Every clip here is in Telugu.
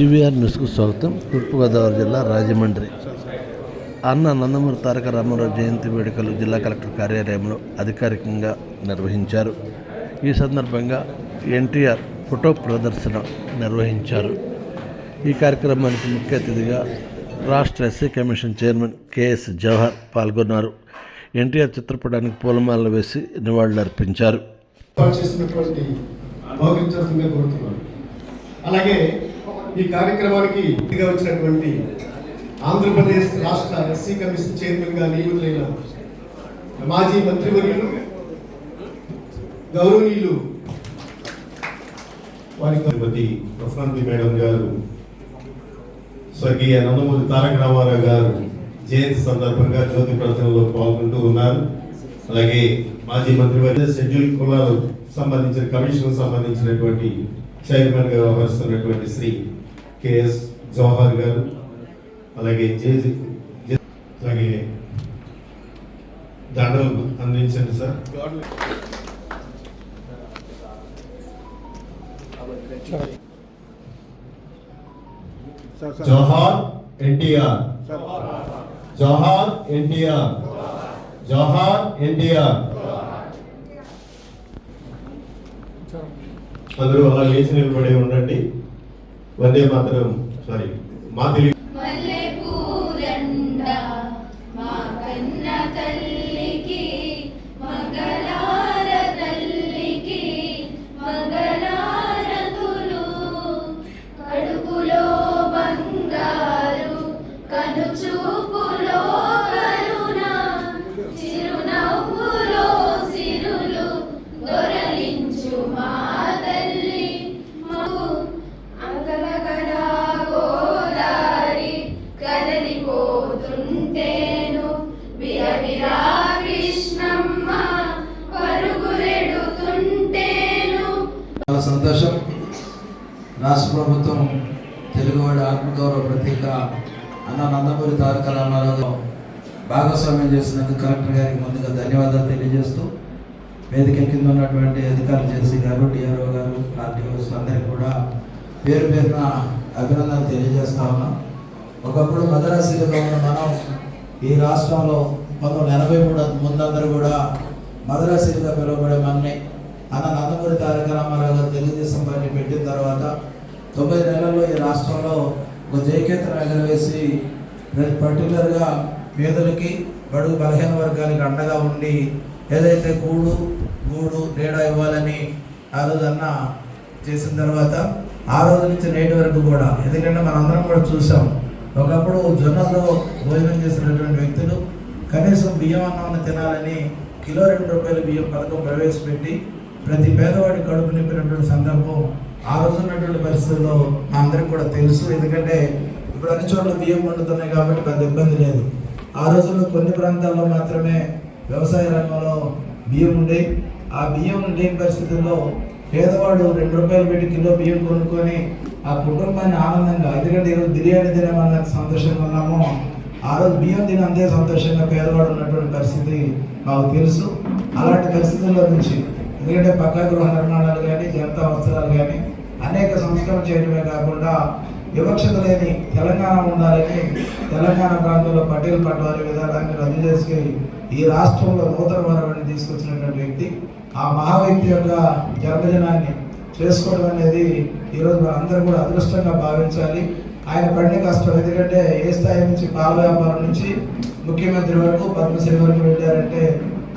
జీవీఆర్ న్యూస్కు స్వాగతం. తూర్పుగోదావరి జిల్లా రాజమండ్రి. అన్న నందమూరి తారక రామారావు జయంతి వేడుకలు జిల్లా కలెక్టర్ కార్యాలయంలో అధికారికంగా నిర్వహించారు. ఈ సందర్భంగా ఎన్టీఆర్ ఫోటో ప్రదర్శన నిర్వహించారు. ఈ కార్యక్రమానికి ముఖ్య అతిథిగా రాష్ట్ర SC commission chairman KS Jawahar పాల్గొన్నారు. ఎన్టీఆర్ చిత్రపటానికి పూలమాలలు వేసి నివాళులర్పించారు. అలాగే ఈ కార్యక్రమానికి ఇదిగా వచ్చినటువంటి ఆంధ్రప్రదేశ్ రాష్ట్ర ఎస్సీ కమిషన్ చైర్మన్గా నియమితులైన మాజీ మంత్రివర్యులు గౌరవనీయులు వారి ప్రశాంతి మేడం గారు స్వర్గీయ నందమూరి తారక రామారావు గారు జయంతి సందర్భంగా జ్యోతి ప్రదర్శనలో పాల్గొంటూ ఉన్నారు. అలాగే మాజీ మంత్రివర్గ షెడ్యూల్ కులాలకు సంబంధించిన కమిషన్ సంబంధించినటువంటి చైర్మన్గా వ్యవహరిస్తున్నటువంటి శ్రీ కేఎస్ జవహర్ గారు అలాగే జే అలాగే దండలు అందించండి సార్. జవహర్ ఎన్టీఆర్. జవహర్ ఎన్టీఆర్. జవహర్ ఎన్టీఆర్. అందరూ అలా లేచి నిలబడి ఉండండి. వందే మాత్రం సారీ మా తెలుగు చాలా సంతోషం. రాష్ట్ర ప్రభుత్వం తెలుగువాడి ఆత్మగౌరవ ప్రతీక అన్న నందమూరి తారక రామారావు భాగస్వామ్యం చేసినందుకు కలెక్టర్ గారికి ముందుగా ధన్యవాదాలు తెలియజేస్తూ వేదిక కింద ఉన్నటువంటి అధికారులు జేసీ గారు డిఆర్ఓ గారు ఆర్టీఓస్ అందరికీ కూడా పేరు పేరున అభినందనలు తెలియజేస్తా ఉన్నాం. ఒకప్పుడు మదరాశిలో ఉన్న మనం ఈ రాష్ట్రంలో పంతొమ్మిది ఎనభై మూడు ముందందరూ కూడా మదరాశిలుగా పిలువబడే మనని అన్న నందమూరి తారక రామారావు గారు తెలుగుదేశం పార్టీ పెట్టిన తర్వాత తొంభై నెలల్లో ఈ రాష్ట్రంలో ఒక జయకేతన ఎగరవేసి పర్టికులర్గా పేదలకి బడుగు బలహీన వర్గానికి అండగా ఉండి ఏదైతే గూడు గూడు నీడ ఇవ్వాలని ఆ రోజు అన్న చేసిన తర్వాత ఆ రోజు నుంచి నేటి వరకు కూడా ఎందుకంటే మనందరం కూడా చూసాం. ఒకప్పుడు జొన్నలో భోజనం చేసినటువంటి వ్యక్తులు కనీసం బియ్యం అన్నం తినాలని కిలో రెండు రూపాయల బియ్యం పథకం ప్రవేశపెట్టి ప్రతి పేదవాడి కడుపు నింపినటువంటి సందర్భం ఆ రోజు ఉన్నటువంటి పరిస్థితుల్లో మా అందరికి కూడా తెలుసు. ఎందుకంటే ఇప్పుడు అన్ని చోట్ల బియ్యం వండుతున్నాయి కాబట్టి పెద్ద ఇబ్బంది లేదు. ఆ రోజుల్లో కొన్ని ప్రాంతాల్లో మాత్రమే వ్యవసాయ రంగంలో బియ్యం ఉండే. ఆ బియ్యం లేని పరిస్థితుల్లో పేదవాడు రెండు రూపాయలు పెట్టి కిలో బియ్యం కొనుక్కొని ఆ కుటుంబాన్ని ఆనందంగా ఎందుకంటే ఈరోజు బిర్యానీ తినే మనం సంతోషంగా ఉన్నామో ఆ రోజు బియ్యం తిని అంతే సంతోషంగా పేదవాడు ఉన్నటువంటి పరిస్థితి మాకు తెలుసు. అలాంటి పరిస్థితుల్లో నుంచి ఎందుకంటే పక్కా గృహ నిర్మాణాలు కానీ జనతా అవసరాలు కానీ అనేక సంస్కరణ చేయడమే కాకుండా వివక్షత లేని తెలంగాణ ఉండాలని తెలంగాణ ప్రాంతంలో పటేల్ పట్వారి విధానాన్ని రద్దు చేసి ఈ రాష్ట్రంలో నూతన వరవడిని తీసుకొచ్చినటువంటి వ్యక్తి ఆ మహా వ్యక్తి యొక్క జన్మదినాన్ని చేసుకోవడం అనేది ఈరోజు మనందరూ కూడా అదృష్టంగా భావించాలి. ఆయన పడిన కష్టం ఎందుకంటే ఏ స్థాయి నుంచి పాల వ్యాపారం నుంచి ముఖ్యమంత్రి వరకు పద్మశ్రీ వరకు వెళ్ళారంటే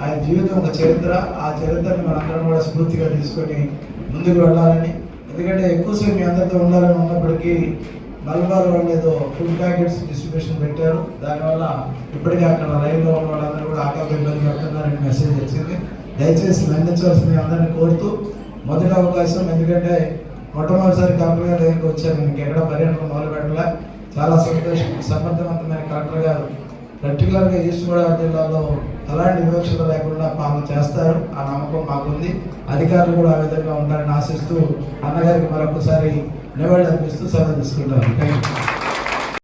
ఆయన జీవితం ఒక చరిత్ర. ఆ చరిత్రను మనందరం కూడా స్ఫూర్తిగా తీసుకొని ముందుకు వెళ్ళాలని. ఎందుకంటే ఎక్కువసేపు మీ అందరితో ఉండాలని ఉన్నప్పటికీ మలబార్ వాళ్ళు ఏదో ఫుడ్ ప్యాకెట్స్ డిస్ట్రిబ్యూషన్ పెట్టారు. దానివల్ల ఇప్పటికీ అక్కడ రైల్లో ఉన్న వాళ్ళందరూ కూడా ఆకలి ఇబ్బంది పడుతున్నారని మెసేజ్ వచ్చింది. దయచేసి మన్నించవలసింది అందరిని కోరుతూ మొదటి అవకాశం ఎందుకంటే మొట్టమొదటిసారి కంపెనీ దగ్గరికి వచ్చాను. మీకు ఎక్కడ పర్యటన మొదలు పెట్టలే. చాలా సంతోషం సమర్థవంతమైన కలెక్టర్ గారు. పర్టికులర్గా ఈస్ట్ గోదావరి జిల్లాలో అలాంటి వివక్షత లేకుండా పాలన చేస్తారు. ఆ నమ్మకం మాకుంది. అధికారులు కూడా ఆ విధంగా ఉంటారని ఆశిస్తూ అన్నగారికి మరొకసారి నివాళి అర్పిస్తూ సెలవు తీసుకుంటారు థ్యాంక్ యూ